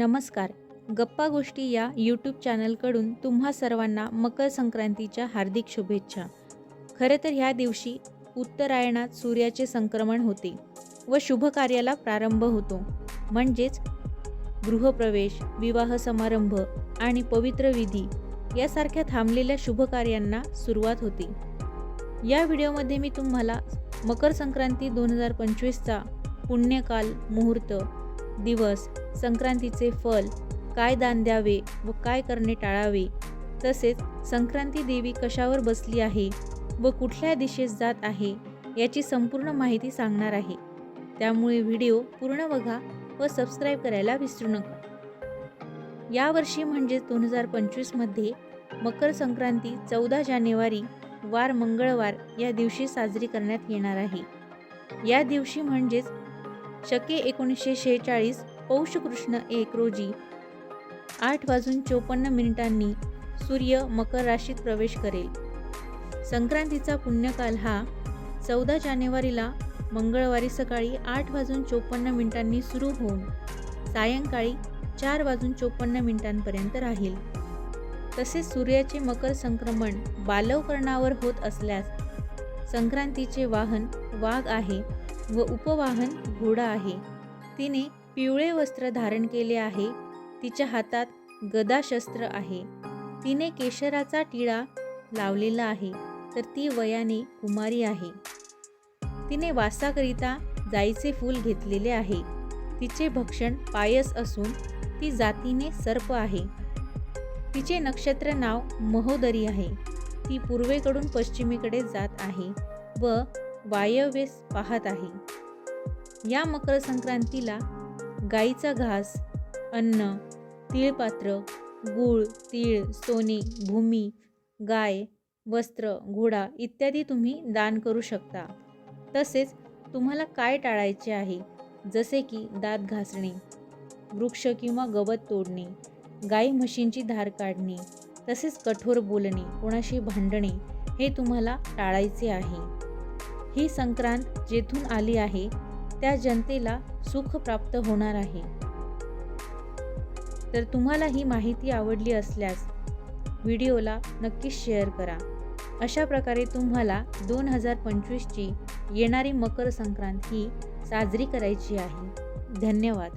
नमस्कार. गप्पा गोष्टी या यूट्यूब चॅनलकडून तुम्हा सर्वांना मकर संक्रांतीच्या हार्दिक शुभेच्छा. खरे तर ह्या दिवशी उत्तरायणात सूर्याचे संक्रमण होते व शुभ कार्याला प्रारंभ होतो. म्हणजेच गृहप्रवेश विवाह समारंभ आणि पवित्र विधी यासारख्या थांबलेल्या शुभ कार्यांना सुरुवात होते. या व्हिडिओमध्ये मी तुम्हाला मकर संक्रांती दोन हजार पंचवीसचा पुण्यकाल मुहूर्त दिवस संक्रांतीचे फल काय दान द्यावे व काय करणे टाळावे तसेच संक्रांती देवी कशावर बसली आहे व कुठल्या दिशेस जात आहे याची संपूर्ण माहिती सांगणार आहे. त्यामुळे व्हिडिओ पूर्ण बघा व सबस्क्राईब करायला विसरू नका. यावर्षी म्हणजेच दोन हजार पंचवीसमध्ये मकर संक्रांती चौदा जानेवारी वार मंगळवार या दिवशी साजरी करण्यात येणार आहे. या दिवशी म्हणजेच शके एकोणीसशे शेहेचाळीस पौष कृष्ण एक रोजी आठ वाजून चोपन्न मिनिटांनी सूर्य मकर राशीत प्रवेश करेल. संक्रांतीचा पुण्यकाल हा चौदा जानेवारीला मंगळवारी सकाळी आठ वाजून चोपन्न मिनिटांनी सुरू होऊन सायंकाळी चार वाजून चोपन्न मिनिटांपर्यंत राहील. तसेच सूर्याचे मकर संक्रमण बालवकरणावर होत असल्यास संक्रांतीचे वाहन वाघ आहे. व उपवाहन घोडा आहे. तिने पिवळे वस्त्र धारण केले आहे. तिच्या हातात गदा शस्त्र आहे. तिने केशराचा टिळा लावलेला आहे. तर ती वयाने कुमारी आहे. तिने वासाकरिता जाईचे फूल घेतलेले आहे. तिचे भक्षण पायस असून ती जातीने सर्प आहे. तिचे नक्षत्र नाव महोदरी आहे. ती पूर्वेकडून पश्चिमेकडे जात आहे व वायव्येस पाहत आहे. या मकर संक्रांतीला गाईचा घास अन्न तिळपात्र गूळ तीळ सोने भूमी गाय वस्त्र घोडा इत्यादी तुम्ही दान करू शकता. तसेच तुम्हाला काय टाळायचे आहे? जसे की दात घासणे वृक्ष किंवा गवत तोडणे गाई म्हशींची धार काढणे तसेच कठोर बोलणे कोणाशी भांडणे हे तुम्हाला टाळायचे आहे. ही संक्रांत जेथून आली आहे त्या जनतेला सुख प्राप्त होणार आहे. तर तुम्हाला ही माहिती आवडली असल्यास व्हिडिओला नक्कीच शेअर करा. अशा प्रकारे तुम्हाला दोन हजार पंचवीसची येणारी मकर संक्रांत ही साजरी करायची आहे. धन्यवाद.